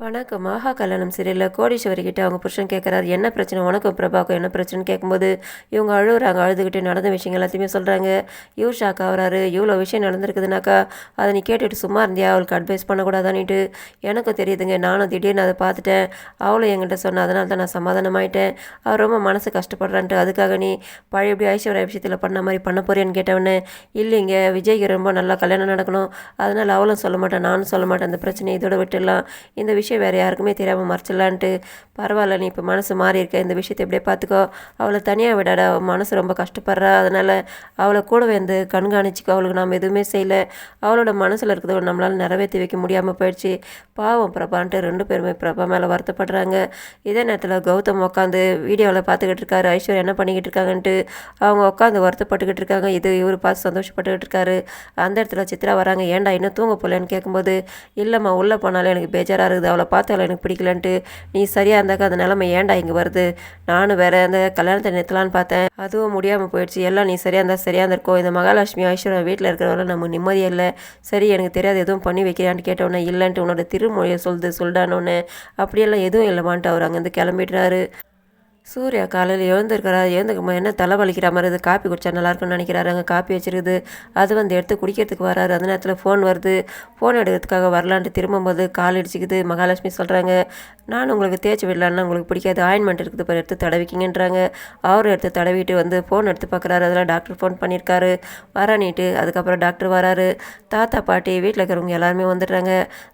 வணக்கம். மகா கல்யாணம் சீரியலில் கோடீஸ்வரி கிட்டே அவங்க புருஷன் கேட்குறாரு என்ன பிரச்சனை? உனக்கும் பிரபாக்கும் என்ன பிரச்சனைன்னு கேட்கும்போது இவங்க அழுகுறாங்க அழுதுகிட்டு நடந்த விஷயங்கள் எல்லாத்தையுமே சொல்கிறாங்க இவர் ஷாக் ஆகிறாரு. இவ்வளோ விஷயம் நடந்திருக்குதுனாக்கா அதை நீ கேட்டுட்டு சும்மா இருந்தியா? அவளுக்கு அட்வைஸ் பண்ணக்கூடாதான்னுட்டு எனக்கும் தெரியுதுங்க. நானும் திடீர்னு அதை பார்த்துட்டேன். அவளும் என்கிட்ட சொன்ன அதனால தான் நான் சமாதானமாயிட்டேன். அவர் ரொம்ப மனசு கஷ்டப்படுறான்ட்டு அதுக்காக நீ பழையபடி ஐஸ்வர்யா விஷயத்தில் பண்ண மாதிரி பண்ண போறியான்னு கேட்டவொடனே இல்லைங்க விஜய்க்கு ரொம்ப நல்லா கல்யாணம் நடக்கணும். அதனால் அவளும் சொல்ல மாட்டேன் நானும் சொல்ல மாட்டேன். அந்த பிரச்சனையை இதோட விட்டுடலாம். இந்த விஷயம் விஷயம் வேறு யாருக்குமே தெரியாமல் மறைச்சிடலான்ட்டு பரவாயில்ல நீ இப்போ மனசு மாறி இருக்க. இந்த விஷயத்தை எப்படியே பார்த்துக்கோ அவளை தனியாக விடாட மனசு ரொம்ப கஷ்டப்படுறா. அதனால் அவளை கூட வந்து கண்காணிச்சிக்கோ. அவளுக்கு நாம் எதுவுமே செய்யலை. அவளோட மனசில் இருக்கிறத நம்மளால் நிறைவேற்றி வைக்க முடியாமல் போயிடுச்சு. பாவம் பிரபான்ட்டு ரெண்டு பேருமே பிரபா மேலே வருத்தப்படுறாங்க. இதே நேரத்தில் கௌதம் உட்காந்து வீடியோவில் பார்த்துக்கிட்டு இருக்காரு. ஐஸ்வர்யா என்ன பண்ணிக்கிட்டு இருக்காங்கன்ட்டு அவங்க உட்காந்து வருத்தப்பட்டுக்கிட்டு இருக்காங்க. இது இவர் பார்த்து சந்தோஷப்பட்டுக்கிட்டு இருக்காரு. அந்த இடத்துல சித்ரா வராங்க. ஏன்டா இன்னும் தூங்க போகலன்னு கேட்கும்போது இல்லைம்மா உள்ளே போனாலும் எனக்கு பேஜாராக இருக்குது. அவளை பார்த்தாலும் எனக்கு பிடிக்கலன்ட்டு நீ சரியாக இருந்தாக்கா அந்த நிலமை ஏன்டா இங்கே வருது? நானும் வேற அந்த கல்யாணத்தை நிறுத்தலான்னு பார்த்தேன். அதுவும் முடியாமல் போயிடுச்சு. எல்லாம் நீ சரியாக இருந்தால் சரியாக இருந்திருக்கோம். இந்த மகாலட்சுமி ஐஸ்வர்யா வீட்டில் இருக்கிறவரை நம்ம நிம்மதியே இல்லை. சரி எனக்கு தெரியாது எதுவும் பண்ணி வைக்கிறான்னு கேட்டவுடனே இல்லைன்ட்டு உன்னோட திருமொழியை சொல்லுது சொல்லிடானோன்னு அப்படியெல்லாம் எதுவும் இல்லைமான்ட்டு அவர் அங்கேருந்து கிளம்பிடுறாரு. சூர்யா காலையில் எழுந்திருக்கிறா எழுந்துக்கும் என்ன தலை வலிக்கிற மாதிரி இது காப்பி குடிச்சா நல்லாயிருக்குன்னு நினைக்கிறாரு. அங்கே காப்பி வச்சிருக்குது. அது வந்து எடுத்து குடிக்கிறதுக்கு வராரு. அந்த நேரத்தில் ஃபோன் வருது. ஃபோன் எடுக்கிறதுக்காக வரலான்ட்டு திரும்பும்போது கால் அடிச்சுக்குது மகாலட்சுமி சொல்கிறாங்க நான் உங்களுக்கு தேய்ச்சி விடலான்னா உங்களுக்கு பிடிக்காது. ஆயின்மெண்ட் இருக்குது இப்போ எடுத்து தடவிக்கிங்கன்றாங்க. அவரை எடுத்து தடவிட்டு வந்து ஃபோன் எடுத்து பார்க்குறாரு. அதெல்லாம் டாக்டர் ஃபோன் பண்ணியிருக்காரு. வரானிட்டு அதுக்கப்புறம் டாக்டர் வராரு. தாத்தா பாட்டி வீட்டில் இருக்கிறவங்க எல்லாருமே வந்துடுறாங்க.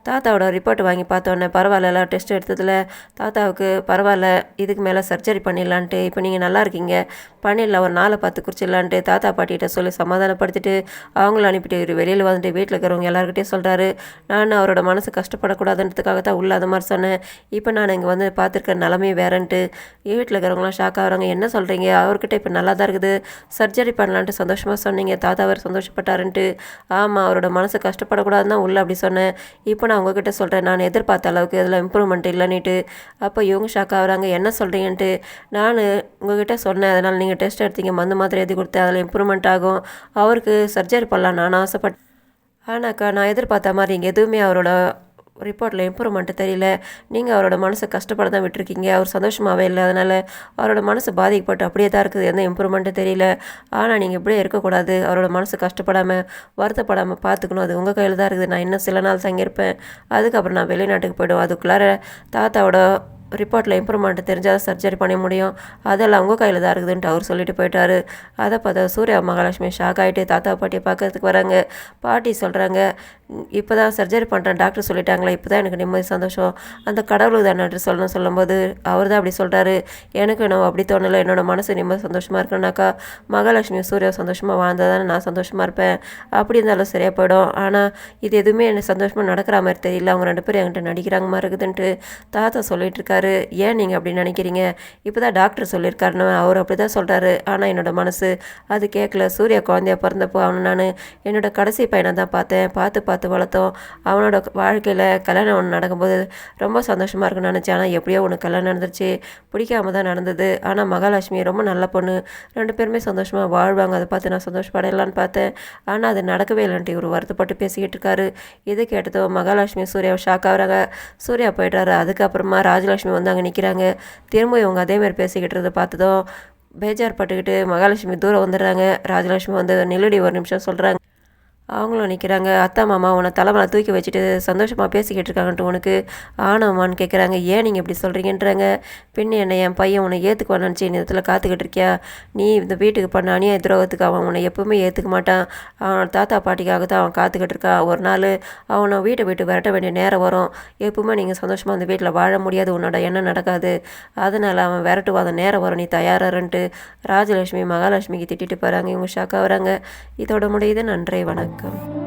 தாத்தாவோட ரிப்போர்ட் வாங்கி பார்த்தோன்னே பரவாயில்ல டெஸ்ட் எடுத்ததில். தாத்தாவுக்கு பரவாயில்ல இதுக்கு மேலே சர்ஜரி பண்ணிடலான்ட்டு. இப்போ நீங்கள் நல்லா இருக்கீங்க. பண்ணிடலாம் ஒரு நாளை பார்த்து குறிச்சிடலான்ட்டு தாத்தா பாட்டிகிட்ட சொல்லி சமாதானப்படுத்திட்டு அவங்கள அனுப்பிட்டு இவர் வெளியில் வந்துட்டு வீட்டில் இருக்கிறவங்க எல்லாருக்கிட்டே சொல்கிறாரு நான் அவரோட மனசு கஷ்டப்படக்கூடாதுன்றதுக்காக தான் உள்ள அது மாதிரி சொன்னேன். இப்போ நான் இங்கே வந்து பார்த்துருக்க நிலமே வேறன்ட்டு. வீட்டில் இருக்கிறவங்களாம் ஷாக் ஆகிறாங்க. என்ன சொல்கிறீங்க அவர்கிட்ட இப்போ நல்லா தான் இருக்குது. சர்ஜரி பண்ணலான்ட்டு சந்தோஷமாக சொன்னீங்க. தாத்தா அவர் சந்தோஷப்பட்டாருன்ட்டு. ஆமாம் அவரோட மனசு கஷ்டப்படக்கூடாதுன்னு தான் உள்ள அப்படி சொன்னேன். இப்போ நான் உங்ககிட்ட சொல்கிறேன் நான் எதிர்பார்த்த அளவுக்கு இதில் இம்ப்ரூவ்மெண்ட் இல்லைன்னுட்டு. அப்போ இவங்க ஷாக் ஆகுறாங்க. என்ன சொல்கிறீங்கன்ட்டு நான் உங்ககிட்ட சொன்னேன். அதனால் நீங்கள் டெஸ்ட் எடுத்தீங்க. மருந்து மாத்திரை எழுதி கொடுத்தேன். அதில் இம்ப்ரூவ்மெண்ட் ஆகும். அவருக்கு சர்ஜரி பண்ணலாம். நான் ஆசைப்பட் ஆனாக்கா நான் எதிர்பார்த்த மாதிரி இங்கே எதுவுமே அவரோட ரிப்போர்ட்டில் இம்ப்ரூவ்மெண்ட்டு தெரியல. நீங்கள் அவரோட மனசை கஷ்டப்பட தான் விட்டுருக்கீங்க. அவர் சந்தோஷமாகவே இல்லை. அதனால் அவரோட மனசு பாதிக்கப்பட்டு அப்படியே தான் இருக்குது. எந்த இம்ப்ரூவ்மெண்ட்டும் தெரியல. ஆனால் நீங்கள் இப்படியே இருக்கக்கூடாது. அவரோட மனசு கஷ்டப்படாமல் வருத்தப்படாமல் பார்த்துக்கணும். அது உங்கள் கையில் தான் இருக்குது. நான் இன்னும் சில நாள் தங்கியிருப்பேன். அதுக்கப்புறம் நான் வெளிநாட்டுக்கு போய்டுவேன். அதுக்குள்ளார தாத்தாவோட ரிப்போர்ட்டில் இம்ப்ரூவ்மெண்ட் தெரிஞ்சால் சர்ஜரி பண்ண முடியும். அதெல்லாம் அவங்க கையில் தான் இருக்குதுன்ட்டு அவர் சொல்லிட்டு போயிட்டாரு. அதை பார்த்தா சூர்யா மகாலட்சுமி ஷாக் ஆகிட்டு தாத்தா பாட்டியை பார்க்கறதுக்கு வராங்க. பாட்டி சொல்கிறாங்க இப்போ தான் சர்ஜரி பண்ணுறேன் டாக்டர் சொல்லிட்டாங்களே இப்போ தான் எனக்கு நிம்மதி சந்தோஷம். அந்த கடவுளுக்கு தான் நன்றி சொல்லணும் சொல்லும்போது அவர் தான் அப்படி சொல்கிறாரு எனக்கு நம்ம அப்படி தோணலை. என்னோடய மனசு நிம்மதி சந்தோஷமாக இருக்கணும்னாக்கா மகாலட்சுமி சூர்யா சந்தோஷமாக வாழ்ந்தால் தானே நான் சந்தோஷமாக இருப்பேன். அப்படி இருந்தாலும் சரியாக போயிடும். ஆனால் இது எதுவுமே எனக்கு சந்தோஷமாக நடக்கிற மாதிரி தெரியல. அவங்க ரெண்டு பேரும் என்கிட்ட நடிக்கிறாங்க மாதிரி இருக்குதுன்ட்டு தாத்தா சொல்லிட்டு இருக்காரு. ஏன் நீங்கள் அப்படி நினைக்கிறீங்க? இப்போ தான் டாக்டர் சொல்லியிருக்காருன்னு அவர் அப்படி தான் சொல்கிறாரு ஆனால் என்னோடய மனசு அது கேட்கல சூர்யா குழந்தைய பிறந்தப்போ அவனை நான் என்னோட கடைசி பையனை தான் பார்த்தேன். பார்த்து பார்த்து வளர்த்தோம். அவனோட வாழ்க்கையில் கல்யாணம் ஒன்று நடக்கும்போது ரொம்ப சந்தோஷமாக இருக்குன்னு நினச்சேன். ஆனால் எப்படியோ ஒன்று கல்யாணம் நடந்துருச்சு. பிடிக்காம தான் நடந்தது. ஆனால் மகாலட்சுமி ரொம்ப நல்ல பொண்ணு. ரெண்டு பேருமே சந்தோஷமாக வாழ்வாங்க. அதை பார்த்து நான் சந்தோஷப்படலான்னு பார்த்தேன். ஆனால் அது நடக்கவே இல்லைன்ட்டு இவர் வருத்தப்பட்டு பேசிக்கிட்டு இருக்காரு. இது கேட்டதும் மகாலட்சுமி சூர்யாவை ஷாக் ஆகுறாங்க. சூர்யா போயிட்டாரு அதுக்கப்புறமா ராஜலட்சுமி வந்து அங்கே நிற்கிறாங்க திரும்ப இவங்க அதேமாதிரி பேசிக்கிட்டு இருந்ததை பார்த்ததும் பேஜார் பட்டுக்கிட்டு மகாலட்சுமி தூரம் வந்துடுறாங்க. ராஜலட்சுமி வந்து நில்லுடி ஒரு நிமிஷம் சொல்கிறாங்க அவங்களும் நிற்கிறாங்க அத்தா மாமா உன்னை தலைமலை தூக்கி வச்சுட்டு சந்தோஷமாக பேசிக்கிட்டு இருக்காங்கன்ட்டு உனக்கு ஆனவமான்னு கேட்குறாங்க ஏன் நீங்கள் இப்படி சொல்கிறீங்கன்றாங்க பின்ன என்னை என் பையன் உன்னை ஏற்றுக்குவான்னு நினச்சி இந்த இடத்துல காத்துக்கிட்டு இருக்கியா? நீ இந்த வீட்டுக்கு பண்ண அநியாய துரோகத்துக்கு அவன் உன்னை எப்பவுமே ஏற்றுக்க மாட்டான். அவனோட தாத்தா பாட்டிக்காக தான் அவன் காத்துக்கிட்டு இருக்கான் ஒரு நாள் அவனை வீட்டை விட்டு விரட்ட வேண்டிய நேரம் வரும். எப்பவுமே நீங்கள் சந்தோஷமாக அந்த வீட்டில் வாழ முடியாது. உன்னோட எண்ணம் நடக்காது. அதனால் அவன் விரட்டுவான் அந்த நேரம் வரும். நீ தயாராருன்ட்டு ராஜலட்சுமி மகாலட்சுமிக்கு திட்டிட்டு போகிறாங்க இவங்க ஷாக்காக வராங்க. இதோட முடியுது. நன்றி. வணக்கம்.